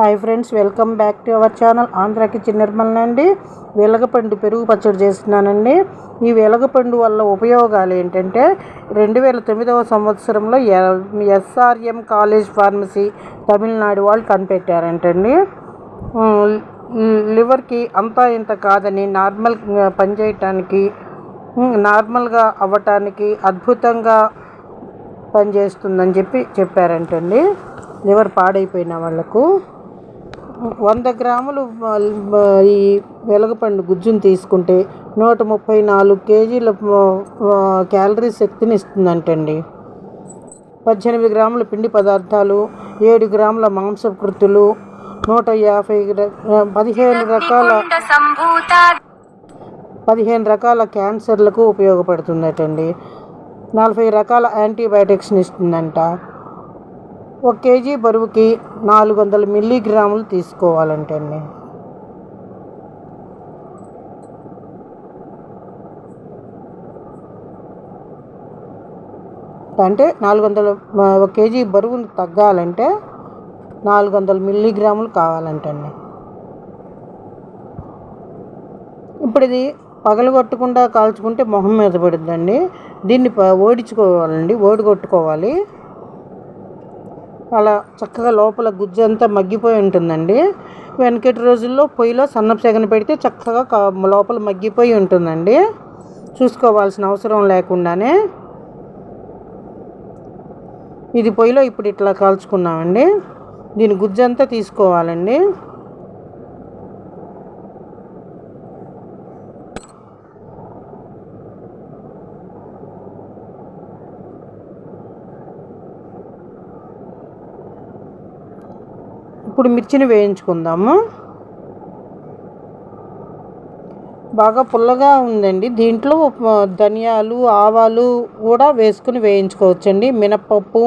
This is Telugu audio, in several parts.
Hi friends welcome back to our channel. Andhra kitchen నిర్మలనండి వెలగపండు పెరుగు పచ్చడి చేస్తున్నానండి. ఈ వెలగపండు వల్ల ఉపయోగాలు ఏంటంటే రెండు వేల తొమ్మిదవ సంవత్సరంలో ఎస్ఆర్ఎం కాలేజ్ ఫార్మసీ తమిళనాడు వాళ్ళు కనిపెట్టారంటండి. లివర్కి అంతా ఇంత కాదని నార్మల్ పనిచేయటానికి నార్మల్గా అవ్వటానికి అద్భుతంగా పనిచేస్తుందని చెప్పి చెప్పారంటండి. లివర్ పాడైపోయిన వాళ్ళకు. వంద గ్రాములు ఈ వెలగపండు గుజ్జును తీసుకుంటే నూట ముప్పై నాలుగు కేజీల క్యాలరీ శక్తిని ఇస్తుందంటండి పద్దెనిమిది గ్రాముల పిండి పదార్థాలు ఏడు గ్రాముల మాంసకృతులు నూట యాభై పదిహేను రకాల పదిహేను రకాల క్యాన్సర్లకు ఉపయోగపడుతుందటండి. నలభై రకాల యాంటీబయాటిక్స్ని ఇస్తుందంట ఒక కేజీ బరువుకి నాలుగు వందల మిల్లీగ్రాములు తీసుకోవాలంటే అండి. అంటే నాలుగు వందల ఒక కేజీ బరువును తగ్గాలంటే నాలుగు వందల మిల్లీగ్రాములు కావాలంటండి ఇప్పుడు ఇది పగలగొట్టకుండా కాల్చుకుంటే మొహం మీద పడుద్దండి. దీన్ని ప- ఓడించుకోవాలండి ఓడిగొట్టుకోవాలి అలా చక్కగా లోపల గుజ్జు అంతా మగ్గిపోయి ఉంటుందండి. వెనకటి రోజుల్లో పొయ్యిలో సన్నపు సెగన పెడితే చక్కగా కా- లోపల మగ్గిపోయి ఉంటుందండి. చూసుకోవాల్సిన అవసరం లేకుండానే. ఇది పొయ్యిలో ఇప్పుడు ఇట్లా కాల్చుకున్నామండి. దీని గుజ్జు అంతా తీసుకోవాలండి. ఇప్పుడు మిర్చిని వేయించుకుందాము. బాగా పుల్లగా ఉందండి. దీంట్లో ధనియాలు ఆవాలు కూడా వేసుకుని వేయించుకోవచ్చండి. మినప్పప్పు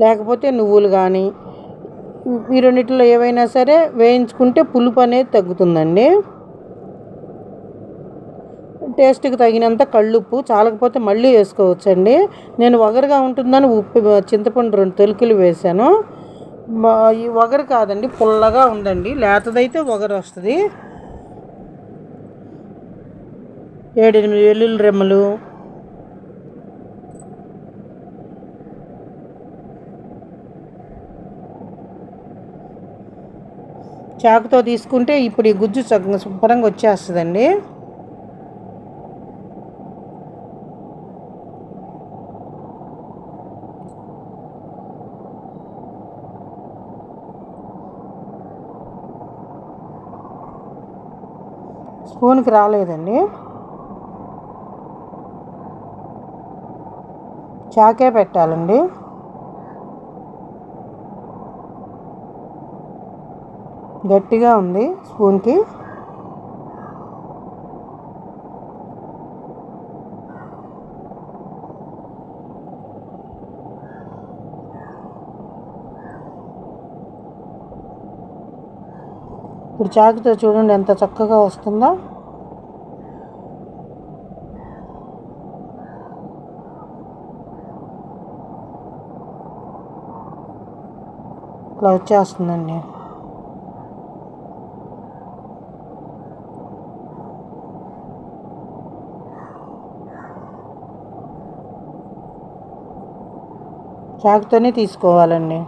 లేకపోతే నువ్వులు కానీ ఈ రెండిట్లో ఏవైనా సరే వేయించుకుంటే పులుపు అనేది తగ్గుతుందండి. టేస్ట్కి తగినంత కళ్ళుప్పు చాలకపోతే మళ్ళీ వేసుకోవచ్చండి. నేను వగరుగా ఉంటుందని ఉప్పు చింతపండు రెండు తొలికలు వేశాను. ఈ ఒగరు కాదండి పుల్లగా ఉందండి. లేతదైతే ఒగరు వస్తుంది. ఏడెనిమిది వెల్లుల్లి రెమ్మలు. చాకుతో తీసుకుంటే ఇప్పుడు ఈ గుజ్జు శుభ్రంగా వచ్చేస్తుందండి. స్పూన్కి రాలేదండి. చాకే పెట్టాలండి. గట్టిగా ఉంది స్పూన్కి. ఇప్పుడు చాకుతో చూడండి ఎంత చక్కగా వస్తుందో. ఇట్లా వచ్చేస్తుందండి చాకుతోనే తీసుకోవాలండి.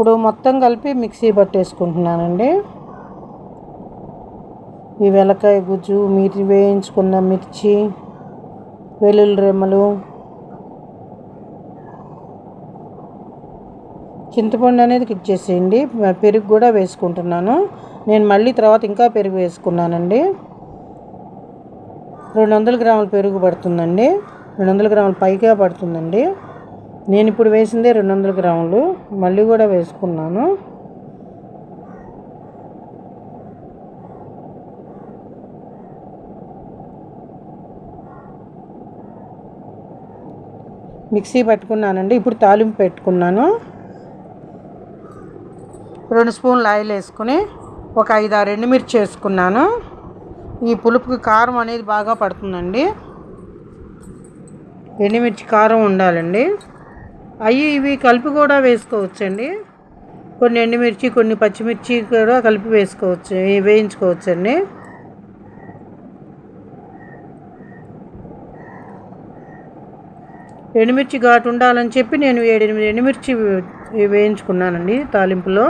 ఇప్పుడు మొత్తం కలిపి మిక్సీ పట్టేసుకుంటున్నానండి. ఈ వెలకాయ గుజ్జు మీరు వేయించుకున్న మిర్చి వెల్లుల్లి రెమ్మలు చింతపండు అనేది ఇచ్చేసేయండి పెరుగు కూడా వేసుకుంటున్నాను. నేను మళ్ళీ తర్వాత ఇంకా పెరుగు వేసుకున్నానండి. రెండు వందల గ్రాముల పెరుగు పడుతుందండి. రెండు వందల గ్రాముల పైగా పడుతుందండి. నేను ఇప్పుడు వేసిందే రెండు వందల గ్రాములు మళ్ళీ కూడా వేసుకున్నాను. మిక్సీ పట్టుకున్నానండి ఇప్పుడు తాలింపు పెట్టుకున్నాను. రెండు స్పూన్లు ఆయిల్ వేసుకుని ఒక ఐదు ఆరు ఎండుమిర్చి వేసుకున్నాను. ఈ పులుపుకి కారం అనేది బాగా పడుతుందండి. ఎండుమిర్చి కారం ఉండాలండి. అవి ఇవి కలిపి కూడా వేసుకోవచ్చండి. కొన్ని ఎండుమిర్చి కొన్ని పచ్చిమిర్చి కూడా కలిపి వేసుకోవచ్చు వేయించుకోవచ్చండి. ఎండుమిర్చి ఘాటు ఉండాలని చెప్పి నేను ఏడెనిమిది ఎండుమిర్చి వేయించుకున్నానండి తాలింపులో.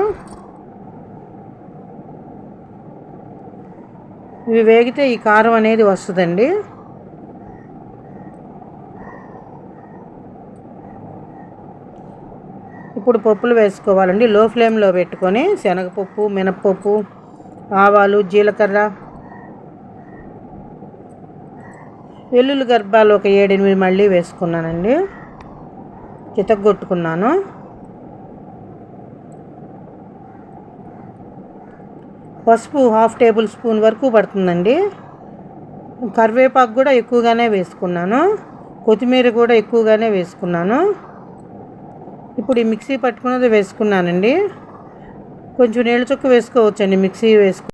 ఇవి వేగితే ఈ కారం అనేది వస్తుందండి. ఇప్పుడు పప్పులు వేసుకోవాలండి. లో ఫ్లేమ్లో పెట్టుకొని శనగపప్పు మినప్పప్పు ఆవాలు జీలకర్ర వెల్లుల్లి గర్భాలు ఒక ఏడెనిమిది మళ్ళీ వేసుకున్నానండి. చితగొట్టుకున్నాను పసుపు హాఫ్ టేబుల్ స్పూన్ వరకు పడుతుందండి. కరివేపాకు కూడా ఎక్కువగానే వేసుకున్నాను. కొత్తిమీర కూడా ఎక్కువగానే వేసుకున్నాను. ఇప్పుడు ఈ మిక్సీ పట్టుకున్నది వేసుకున్నానండి. కొంచెం నీళ్ళ చొక్క వేసుకోవచ్చండి మిక్సీ వేసుకు